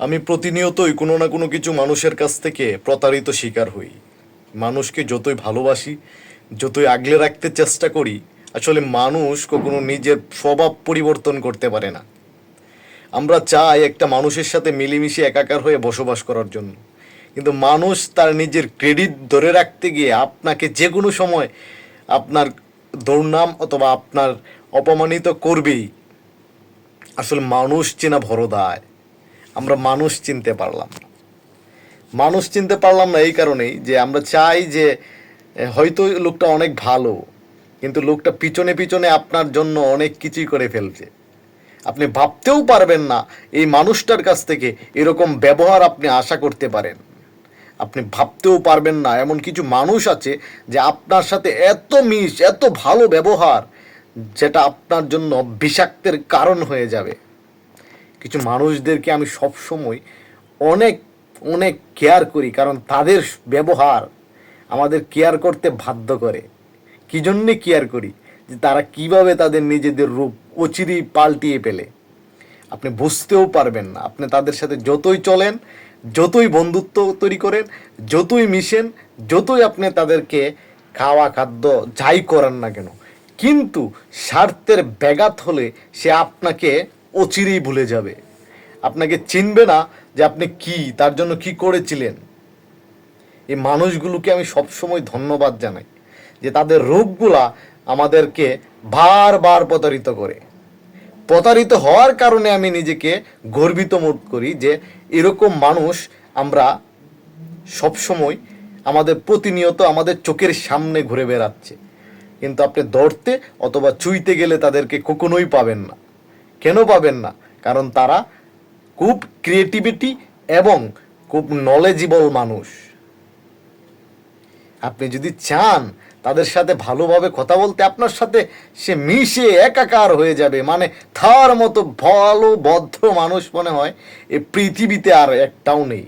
আমি প্রতিনিয়তই কোনো না কোনো কিছু মানুষের কাছ থেকে প্রতারিত শিকার হই। মানুষকে যতই ভালোবাসি, যতই আগলে রাখতে চেষ্টা করি, আসলে মানুষ কখনো নিজের স্বভাব পরিবর্তন করতে পারে না। আমরা চাই একটা মানুষের সাথে মিলেমিশে একাকার হয়ে বসবাস করার জন্য। কিন্তু মানুষ তার নিজের ক্রেডিট ধরে রাখতে গিয়ে আপনাকে যে কোনো সময় আপনার দুর্নাম অথবা আপনার অপমানিত করবেই। আসলে মানুষ চেনা বড় দায় আমরা মানুষ চিনতে পারলাম না। মানুষ চিনতে পারলাম না এই কারণেই যে আমরা চাই যে হয়তো লোকটা অনেক ভালো, কিন্তু লোকটা পিছনে পিছনে আপনার জন্য অনেক কিছুই করে ফেলছে। আপনি ভাবতেও পারবেন না এই মানুষটার কাছ থেকে এরকম ব্যবহার আপনি আশা করতে পারেন। আপনি ভাবতেও পারবেন না এমন কিছু মানুষ আছে যে আপনার সাথে এত মিশ, এত ভালো ব্যবহার, যেটা আপনার জন্য বিষাক্তের কারণ হয়ে যাবে। কিছু মানুষদেরকে আমি সবসময় অনেক অনেক কেয়ার করি, কারণ তাদের ব্যবহার আমাদের কেয়ার করতে বাধ্য করে। কী জন্যে কেয়ার করি? যে তারা কীভাবে তাদের নিজেদের রূপ অচিরেই পাল্টিয়ে পেলে আপনি বুঝতেও পারবেন না। আপনি তাদের সাথে যতই চলেন, যতই বন্ধুত্ব তৈরি করেন, যতই মিশেন, যতই আপনি তাদেরকে খাওয়া, খাদ্য যাই করেন না কেন, কিন্তু স্বার্থের ব্যাঘাত হলে সে আপনাকে অচিরেই ভুলে যাবে। আপনাকে চিনবে না যে আপনি কি, তার জন্য কি করেছিলেন। এই মানুষগুলোকে আমি সবসময় ধন্যবাদ জানাই যে তাদের রোগগুলা আমাদেরকে বারবার প্রতারিত করে। প্রতারিত হওয়ার কারণে আমি নিজেকে গর্বিত বোধ করি যে এরকম মানুষ আমরা সবসময় আমাদের প্রতিনিয়ত আমাদের চোখের সামনে ঘুরে বেড়াচ্ছে। কিন্তু আপনি ধরতে অথবা চুইতে গেলে তাদেরকে কখনোই পাবেন না। কেন পাবেন না? কারণ তারা খুব ক্রিয়েটিভিটি এবং খুব নলেজিবল মানুষ। আপনি যদি চান তাদের সাথে ভালোভাবে কথা বলতে, আপনার সাথে সে মিশে একাকার হয়ে যাবে। মানে থার মতো ভালো, বদ্ধ মানুষ মনে হয় এ পৃথিবীতে আর একটাও নেই।